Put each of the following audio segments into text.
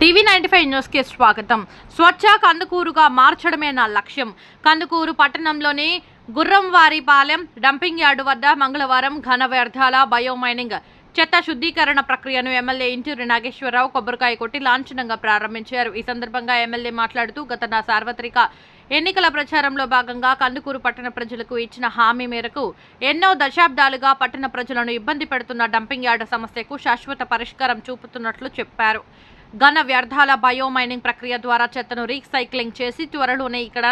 TV ninety five news స్వాగతం. స్వచ్ఛ కందుకూరుగా మార్చడమే నా లక్ష్యం. కందుకూరు పట్టణంలోని గుర్రంవారిపాలెం డంపింగ్ యార్డు వద్ద మంగళవారం ఘన వ్యర్థాల బయోమైనింగ్ చెత్త శుద్ధీకరణ ప్రక్రియను ఎమ్మెల్యే ఇంటూరి నాగేశ్వరరావు కొబ్బరికాయ కొట్టి లాంఛనంగా ప్రారంభించారు. ఈ సందర్భంగా ఎమ్మెల్యే మాట్లాడుతూ గత నా సార్వత్రిక ఎన్నికల ప్రచారంలో భాగంగా కందుకూరు పట్టణ ప్రజలకు ఇచ్చిన హామీ మేరకు ఎన్నో దశాబ్దాలుగా పట్టణ ప్రజలను ఇబ్బంది పెడుతున్న డంపింగ్ యార్డు సమస్యకు శాశ్వత పరిష్కారం చూపుతున్నట్లు చెప్పారు. ఘన వ్యర్థాల బయోమైనింగ్ ప్రక్రియ ద్వారా చెత్తను రీసైక్లింగ్ చేసి త్వరలోనే ఇక్కడ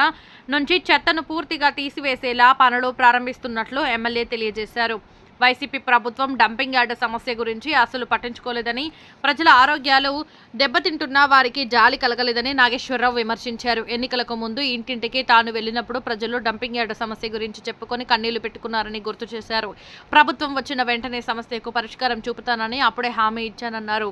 నుంచి చెత్తను పూర్తిగా తీసివేసేలా పనులు ప్రారంభిస్తున్నట్లు ఎమ్మెల్యే తెలియజేశారు. వైసీపీ ప్రభుత్వం డంపింగ్ యార్డ్ సమస్య గురించి అసలు పట్టించుకోలేదని ప్రజల ఆరోగ్యాలు దెబ్బతింటున్న వారికి జాలి కలగలేదని నాగేశ్వరరావు విమర్శించారు. ఎన్నికలకు ముందు ఇంటింటికి తాను వెళ్ళినప్పుడు ప్రజలు డంపింగ్ యార్డ్ సమస్య గురించి చెప్పుకొని కన్నీళ్ళు పెట్టుకున్నారని గుర్తు చేశారు. ప్రభుత్వం వచ్చిన వెంటనే సమస్యకు పరిష్కారం చూపుతానని అప్పుడే హామీ ఇచ్చానన్నారు.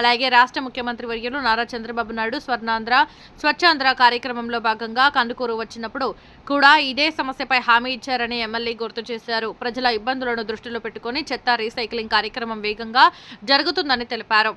అలాగే రాష్ట్ర ముఖ్యమంత్రి వర్యులు నారా చంద్రబాబు నాయుడు స్వర్ణాంధ్ర స్వచ్ఛాంధ్ర కార్యక్రమంలో భాగంగా కందుకూరు వచ్చినప్పుడు కూడా ఇదే సమస్యపై హామీ ఇచ్చారని ఎమ్మెల్యే గుర్తు చేశారు. ప్రజల ఇబ్బందులను దృష్టిలో పెట్టుకుని చెత్త రీసైక్లింగ్ కార్యక్రమం వేగంగా జరుగుతుందని తెలిపారు.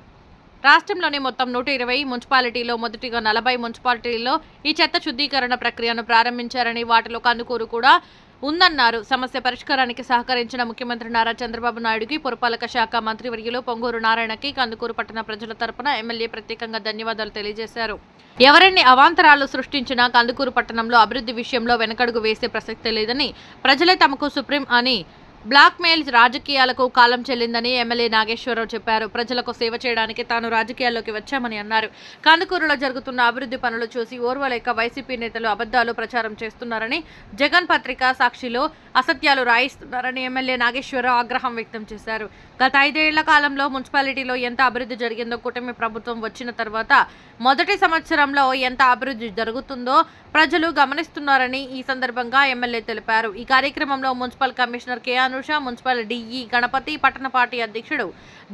రాష్ట్రంలోని మొత్తం నూట ఇరవై మున్సిపాలిటీలో మొదటిగా నలభై మున్సిపాలిటీల్లో ఈ చెత్త శుద్ధీకరణ ప్రక్రియను ప్రారంభించారని వాటిలో కందుకూరు కూడా ఉందన్నారు. సమస్య పరిష్కారానికి సహకరించిన ముఖ్యమంత్రి నారా చంద్రబాబు నాయుడుకి పురపాలక శాఖ మంత్రివర్యులు పొంగూరు నారాయణకి కందుకూరు పట్టణ ప్రజల తరపున ఎమ్మెల్యే ప్రత్యేకంగా ధన్యవాదాలు తెలియజేశారు. ఎవరిని అవాంతరాలు సృష్టించినా కందుకూరు పట్టణంలో అభివృద్ధి విషయంలో వెనకడుగు వేసే ప్రసక్తే లేదని ప్రజలే తమకు సుప్రీం అని బ్లాక్మెయిల్ రాజకీయాలకు కాలం చెల్లిందని ఎమ్మెల్యే నాగేశ్వరరావు చెప్పారు. ప్రజలకు సేవ చేయడానికి తాను రాజకీయాల్లోకి వచ్చామని అన్నారు. కందుకూరులో జరుగుతున్న అభివృద్ధి పనులు చూసి ఓర్వలేక వైసీపీ నేతలు అబద్ధాలు ప్రచారం చేస్తున్నారని జగన్ పత్రిక సాక్షిలో అసత్యాలు రాయిస్తున్నారని ఎమ్మెల్యే నాగేశ్వరరావు ఆగ్రహం వ్యక్తం చేశారు. గత ఐదేళ్ళ కాలంలో మున్సిపాలిటీలో ఎంత అభివృద్ధి జరిగిందో కూటమి ప్రభుత్వం వచ్చిన తర్వాత మొదటి సంవత్సరంలో ఎంత అభివృద్ధి జరుగుతుందో ప్రజలు గమనిస్తున్నారని ఈ సందర్భంగా ఎమ్మెల్యే తెలిపారు. ఈ కార్యక్రమంలో municipal commissioner KR Anusha municipal DE Ganapathi పట్టణ పార్టీ అధ్యక్షుడు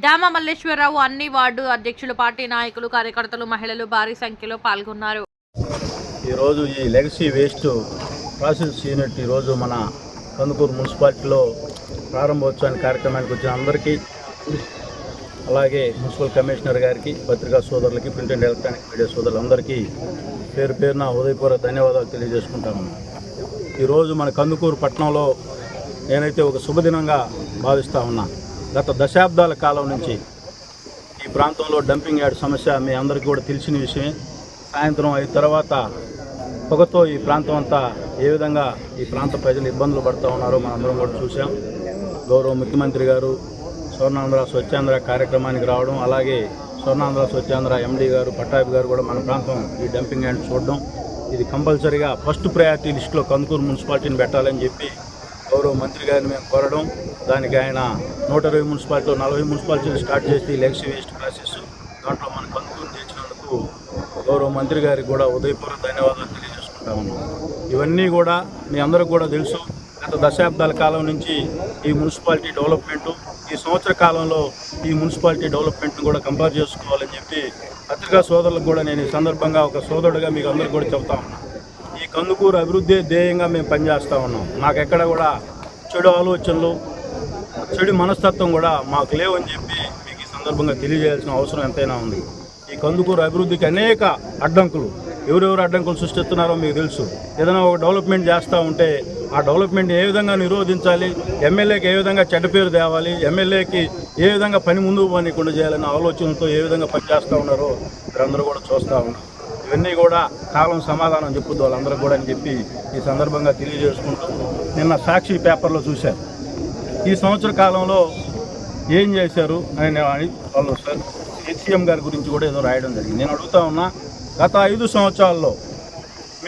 దామ మల్లేశ్వరరావు అన్ని వార్డు అధ్యక్షులు పార్టీ నాయకులు కార్యకర్తలు మహిళలు భారీ సంఖ్యలో పాల్గొన్నారు. ఈరోజు ఈ లెగసీ వేస్ట్ ప్రాసెస్ యూనిట్ ఈరోజు మన కందుకూరు మున్సిపాలిటీలో ప్రారంభోత్సవానికి కార్యక్రమానికి వచ్చిన అందరికీ అలాగే మున్సిపల్ కమిషనర్ గారికి పత్రికా సోదరులకి ప్రింట్ అండ్ ఎలక్ట్రానిక్ మీడియా సోదరులందరికీ పేరు పేరున హృదయపూర్వక ధన్యవాదాలు తెలియజేసుకుంటాము. ఈరోజు మన కందుకూరు పట్టణంలో నేనైతే ఒక శుభదినంగా భావిస్తూ ఉన్నా. గత దశాబ్దాల కాలం నుంచి ఈ ప్రాంతంలో డంపింగ్ యార్డ్ సమస్య మీ అందరికీ కూడా తెలిసిన విషయమే. సాయంత్రం అయిన తర్వాత పొగతో ఈ ప్రాంతం అంతా ఏ విధంగా ఈ ప్రాంత ప్రజలు ఇబ్బందులు పడుతూ ఉన్నారో మనందరం కూడా చూసాం గౌరవ ముఖ్యమంత్రి గారు స్వర్ణాంధ్ర స్వచ్ఛాంధ్ర కార్యక్రమానికి రావడం అలాగే స్వర్ణాంధ్ర స్వచ్ఛాంధ్ర ఎండీ గారు పట్టాభి గారు కూడా మన ప్రాంతం ఈ డంపింగ్ యార్డ్ చూడడం. ఇది కంపల్సరీగా ఫస్ట్ ప్రయారిటీ లిస్టులో కందుకూరు మున్సిపాలిటీని పెట్టాలని చెప్పి గౌరవ మంత్రి గారిని మేము కోరడం దానికి ఆయన నూట ఇరవై మున్సిపాలిటీలో నలభై మున్సిపాలిటీలు స్టార్ట్ చేసి లెక్సీ వేస్ట్ ప్రాసెస్ దాంట్లో మన కందుకూరు తెచ్చినందుకు గౌరవ మంత్రి గారికి కూడా ఉదయపూర్వక ధన్యవాదాలు తెలియజేసుకుంటా ఉన్నాం. ఇవన్నీ కూడా మీ అందరికి కూడా తెలుసు. గత దశాబ్దాల కాలం నుంచి ఈ మున్సిపాలిటీ డెవలప్మెంట్ ఈ సంవత్సర కాలంలో ఈ మున్సిపాలిటీ డెవలప్మెంట్ని కూడా కంపేర్ చేసుకోవాలని చెప్పి పత్రికా సోదరులకు కూడా నేను ఈ సందర్భంగా ఒక సోదరుడిగా మీకు అందరికీ కూడా చెప్తా ఉన్నాను కందుకూరు అభివృద్ధి ధ్యేయంగా మేము పనిచేస్తూ ఉన్నాం. మాకెక్కడ కూడా చెడు ఆలోచనలు చెడు మనస్తత్వం కూడా మాకు లేవని చెప్పి మీకు ఈ సందర్భంగా తెలియజేయాల్సిన అవసరం ఎంతైనా ఉంది. ఈ కందుకూరు అభివృద్ధికి అనేక అడ్డంకులు ఎవరెవరు అడ్డంకులు సృష్టిస్తున్నారో మీకు తెలుసు. ఏదైనా ఒక డెవలప్మెంట్ చేస్తూ ఉంటే ఆ డెవలప్మెంట్ ఏ విధంగా నిరోధించాలి ఎమ్మెల్యేకి ఏ విధంగా చెడ్డ పేరు తేవాలి ఎమ్మెల్యేకి ఏ విధంగా పని ముందుకు పోనీకుండా చేయాలనే ఆలోచనతో ఏ విధంగా పనిచేస్తూ ఉన్నారో మీరందరూ కూడా చూస్తూ ఉన్నారు. ఇవన్నీ కూడా కాలం సమాధానం చెప్పుద్దు వాళ్ళందరూ కూడా అని చెప్పి ఈ సందర్భంగా తెలియజేసుకుంటూ నిన్న సాక్షి పేపర్లో చూశారు. ఈ సంవత్సర కాలంలో ఏం చేశారు అని వాళ్ళు సార్ హెచ్సిఎం గారి గురించి కూడా ఏదో రాయడం జరిగింది. నేను అడుగుతా ఉన్నా గత ఐదు సంవత్సరాల్లో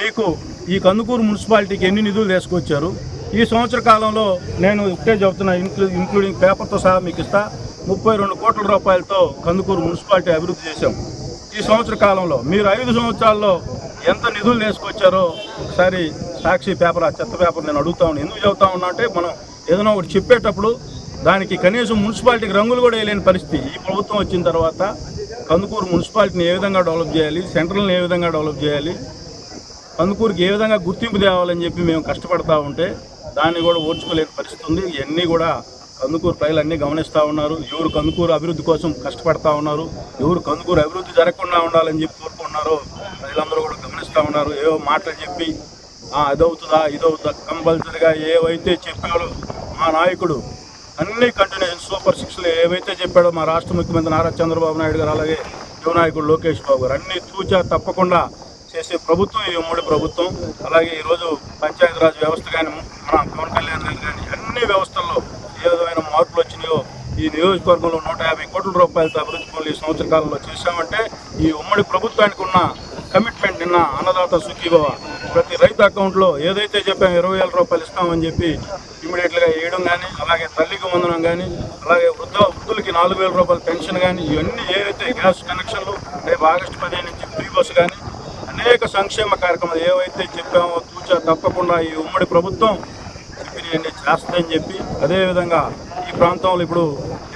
మీకు ఈ కందుకూరు మున్సిపాలిటీకి ఎన్ని నిధులు తీసుకొచ్చారు? ఈ సంవత్సర కాలంలో నేను ఒకటే చెబుతున్నా ఇంక్లూ ఇంక్లూడింగ్ పేపర్తో సహా మీకు ఇస్తా ముప్పై రెండు కోట్ల రూపాయలతో కందుకూరు మున్సిపాలిటీ అభివృద్ధి చేశాం. ఈ సంవత్సర కాలంలో మీరు ఐదు సంవత్సరాల్లో ఎంత నిధులు వేసుకొచ్చారో ఒకసారి సాక్షి పేపర్ ఆ చెత్త పేపర్ నేను అడుగుతా ఉన్నాను ఎందుకు చెబుతా ఉన్నా అంటే మనం ఏదైనా ఒకటి చెప్పేటప్పుడు దానికి కనీసం మున్సిపాలిటీకి రంగులు కూడా వేయలేని పరిస్థితి. ఈ ప్రభుత్వం వచ్చిన తర్వాత కందుకూరు మున్సిపాలిటీని ఏ విధంగా డెవలప్ చేయాలి సెంట్రల్ని ఏ విధంగా డెవలప్ చేయాలి కందుకూరుకి ఏ విధంగా గుర్తింపు తేవాలని చెప్పి మేము కష్టపడతా ఉంటే దాన్ని కూడా ఓర్చుకోలేని పరిస్థితి ఉంది. ఇవన్నీ కూడా కందుకూరు ప్రజలు అన్నీ గమనిస్తూ ఉన్నారు. ఎవరు కందుకూరు అభివృద్ధి కోసం కష్టపడతా ఉన్నారు ఎవరు కందుకూరు అభివృద్ధి జరగకుండా ఉండాలని చెప్పి కోరుకుంటున్నారో ప్రజలందరూ కూడా గమనిస్తూ ఉన్నారు. ఏవో మాటలు చెప్పి అదవుతుందా ఇదవుతుందా? కంపల్సరిగా ఏవైతే చెప్పాడో మా నాయకుడు అన్ని కంటిన్యూషన్ సూపర్ సిక్స్లు ఏవైతే చెప్పాడో మా రాష్ట్ర ముఖ్యమంత్రి నారా చంద్రబాబు నాయుడు గారు అలాగే యువ నాయకుడు లోకేష్ బాబు గారు అన్ని తూచా తప్పకుండా చేసే ప్రభుత్వం ఈ ఉమ్మడి ప్రభుత్వం. అలాగే ఈరోజు పంచాయతీరాజ్ వ్యవస్థ కానీ మన పవన్ కళ్యాణ్ గారు కానీ అన్ని వ్యవస్థల్లో విధమైన మార్పులు వచ్చినాయో ఈ నియోజకవర్గంలో నూట యాభై కోట్ల రూపాయలతో అభివృద్ధి పనులు ఈ సంవత్సర కాలంలో చేశామంటే ఈ ఉమ్మడి ప్రభుత్వానికి ఉన్న కమిట్మెంట్ నిన్న అన్నదాత సుఖీభవ. ప్రతి రైతు అకౌంట్లో ఏదైతే చెప్పామో ఇరవై వేల రూపాయలు ఇస్తామని చెప్పి ఇమీడియట్గా వేయడం కానీ అలాగే తల్లికి వందనం కానీ అలాగే వృద్ధ వృద్ధులకి నాలుగు వేల రూపాయల పెన్షన్ కానీ ఇవన్నీ ఏవైతే గ్యాస్ కనెక్షన్లు రేపు ఆగస్టు పదిహేను నుంచి ఫ్రీ బస్సు కానీ అనేక సంక్షేమ కార్యక్రమాలు ఏవైతే చెప్పామో తూచా తప్పకుండా ఈ ఉమ్మడి ప్రభుత్వం దీన్ని చేస్తుందని చెప్పి అదేవిధంగా ఈ ప్రాంతంలో ఇప్పుడు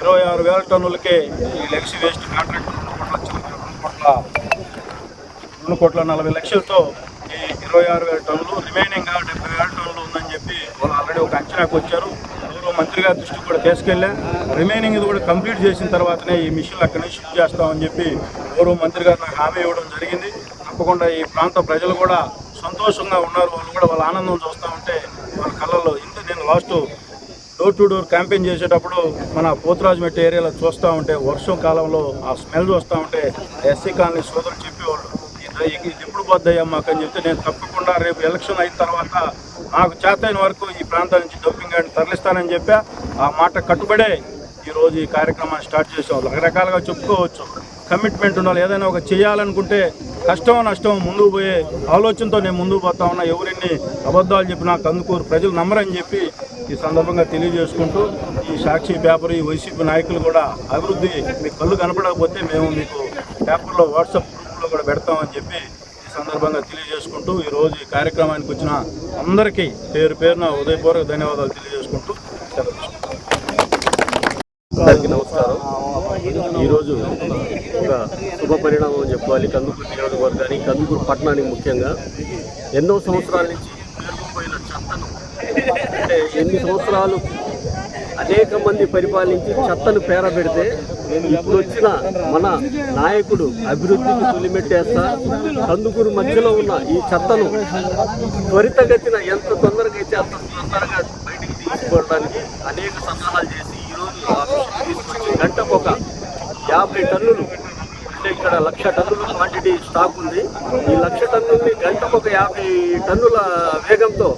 ఇరవై ఆరు వేల టన్నులకే ఈ లెగసీ వేస్ట్ కాంట్రాక్ట్ రెండు కోట్ల రెండు కోట్ల రెండు కోట్ల నలభై లక్షలతో ఈ ఇరవై ఆరు వేల టన్నులు రిమైనింగ్ డెబ్బై వేల టన్నులు ఉందని చెప్పి వాళ్ళు ఆల్రెడీ ఒక అంచనాకు వచ్చారు. గౌరవ మంత్రి గారి దృష్టికి కూడా తీసుకెళ్ళా. రిమైనింగ్ ఇది కూడా కంప్లీట్ చేసిన తర్వాతనే ఈ మిషన్లు అక్కడి నుంచి షిఫ్ట్ చేస్తామని చెప్పి గౌరవ మంత్రి గారు నాకు హామీ ఇవ్వడం జరిగింది. తప్పకుండా ఈ ప్రాంత ప్రజలు కూడా సంతోషంగా ఉన్నారు. వాళ్ళు కూడా వాళ్ళ ఆనందం చూస్తూ ఉంటే వాళ్ళ కళ్ళల్లో last door to door campaign చేసేటప్పుడు మన పోతురాజుమెట్టి ఏరియాలో చూస్తూ ఉంటే వర్షం కాలంలో ఆ స్మెల్ చూస్తూ ఉంటే ఎస్సీ కాలనీ సోదరులు చెప్పేవాళ్ళు ఇది ఇది ఎప్పుడు పోద్దయ్యా మాకు? అని చెప్తే నేను తప్పకుండా రేపు ఎలక్షన్ అయిన తర్వాత నాకు చేతైన వరకు ఈ ప్రాంతం నుంచి డబ్బింగ్ గాడిని తరలిస్తానని చెప్పా. ఆ మాట కట్టుబడే ఈరోజు ఈ కార్యక్రమాన్ని స్టార్ట్ చేసేవాళ్ళు రకరకాలుగా చెప్పుకోవచ్చు. కమిట్మెంట్ ఉండాలి. ఏదైనా ఒక చేయాలనుకుంటే కష్టం నష్టం ముందుకు పోయే ఆలోచనతో నేను ముందుకు పోతా ఉన్నా. ఎవరిన్ని అబద్ధాలు చెప్పినా కందుకూరు ప్రజలు నమ్మరని చెప్పి ఈ సందర్భంగా తెలియజేసుకుంటూ ఈ సాక్షి పేపర్ ఈ వైసీపీ నాయకులు కూడా అభివృద్ధి మీ కళ్ళు కనపడకపోతే మేము మీకు పేపర్లో వాట్సాప్ గ్రూప్లో కూడా పెడతామని చెప్పి ఈ సందర్భంగా తెలియజేసుకుంటూ ఈరోజు ఈ కార్యక్రమానికి వచ్చిన అందరికీ పేరు పేరున ఉదయపూర్వక ధన్యవాదాలు తెలియజేసుకుంటూ సెలవు అందరికీ నమస్కారం. ఈరోజు ఒక శుభ పరిణామం అని చెప్పాలి. కందుకూరు నియోజకవర్గానికి కందుకూరు పట్టణానికి ముఖ్యంగా. ఎన్నో సంవత్సరాల నుంచి పేరుకుపోయిన చెత్తను అంటే ఎన్ని సంవత్సరాలు అనేక మంది పరిపాలించి చెత్తను పేర పెడితే ఇప్పుడు వచ్చిన మన నాయకుడు అభివృద్ధికి తొలిమెట్టేస్తా కందుకూరు మధ్యలో ఉన్న ఈ చెత్తను త్వరితగతిన ఎంత తొందరగా అయితే అంత తొందరగా బయటికి తీసుకోవడానికి అనేక సన్నాహాలు చేసి గంటకు ఒక యాభై టన్నులు అంటే ఇక్కడ లక్ష టన్నుల క్వాంటిటీ స్టాక్ ఉంది. ఈ లక్ష టన్నుల్ని గంటకు ఒక యాభై టన్నుల వేగంతో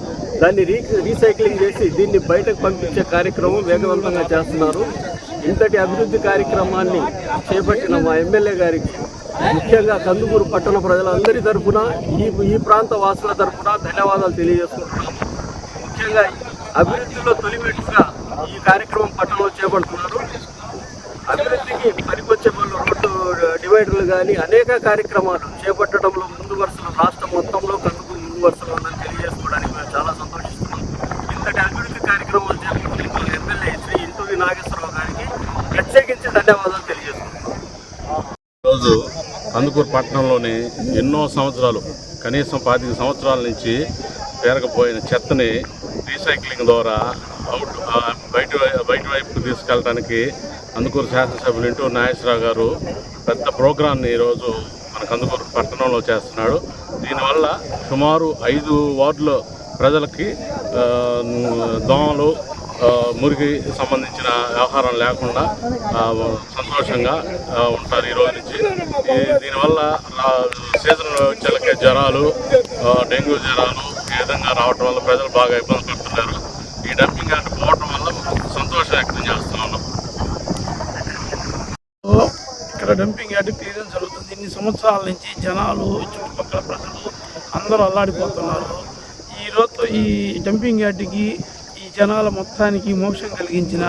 దాన్ని రీ రీసైక్లింగ్ చేసి దీన్ని బయటకు పంపించే కార్యక్రమం వేగవంతంగా చేస్తున్నారు. ఇంతటి అభివృద్ధి కార్యక్రమాన్ని చేపట్టిన మా ఎమ్మెల్యే గారికి ముఖ్యంగా కందుకూరు పట్టణ ప్రజలందరి తరఫున ఈ ఈ ప్రాంత వాసుల తరపున ధన్యవాదాలు తెలియజేసుకుంటున్నాము. ముఖ్యంగా అభివృద్ధిలో తొలిమెట్టుగా ఈ కార్యక్రమం పట్టణంలో చేపడుతున్నారు. అభివృద్ధికి పనికొచ్చే వాళ్ళు రోడ్డు డివైడర్లు కానీ అనేక కార్యక్రమాలు చేపట్టడంలో ముందు వరుసలో రాష్ట్రం మొత్తంలో కందుకు ముందు వరుసలో ఉందని తెలియజేసుకోవడానికి మేము చాలా సంతోషిస్తున్నాం. ఇంతటి అభివృద్ధి కార్యక్రమాలు చేపట్టిన ఎమ్మెల్యే శ్రీ ఇంటూరి నాగేశ్వరరావు గారికి ప్రత్యేకించి ధన్యవాదాలు తెలియజేస్తున్నాం ఈరోజు కందుకూరు పట్టణంలోని ఎన్నో సంవత్సరాలు కనీసం పాతిక సంవత్సరాల నుంచి పేరకపోయిన చెత్తని రీసైక్లింగ్ ద్వారా అవుట్ బయట బయట వైపుకు తీసుకెళ్ళడానికి అందుకూరు శాసనసభ్యులు ఇంటూ నాగేశ్వరరావు గారు పెద్ద ప్రోగ్రాంని ఈరోజు మనకు అందుకూరు పట్టణంలో చేస్తున్నాడు. దీనివల్ల సుమారు ఐదు వార్డుల ప్రజలకి దోమలు మురికి సంబంధించిన వ్యవహారం లేకుండా సంతోషంగా ఉంటారు ఈ రోజు నుంచి. ఈ- దీనివల్ల సీజన్ వచ్చేలకే జ్వరాలు డెంగ్యూ జ్వరాలు విధంగా రావటం వల్ల ప్రజలు బాగా ఇబ్బంది పడుతున్నారు. ఈ డంపింగ్ యార్డ్ పోవటం వల్ల సంతోషం వ్యక్తం చేస్తూ ఉన్నాం ఇక్కడ డంపింగ్ యార్డ్ క్లియరెన్స్ జరుగుతుంది. ఇన్ని సంవత్సరాల నుంచి జనాలు చుట్టుపక్కల ప్రజలు అందరూ అల్లాడిపోతున్నారు. ఈ రోజు ఈ డంపింగ్ యార్డ్కి ఈ జనాల మొత్తానికి మోక్షం కలిగించిన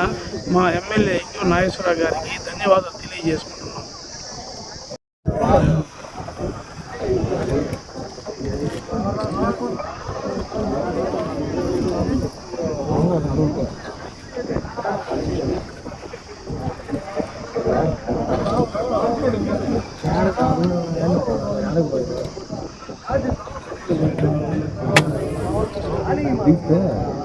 మా ఎమ్మెల్యే ఇంకో నాగేశ్వరరావు గారికి ధన్యవాదాలు తెలియజేసుకుంటున్నాం. big fan.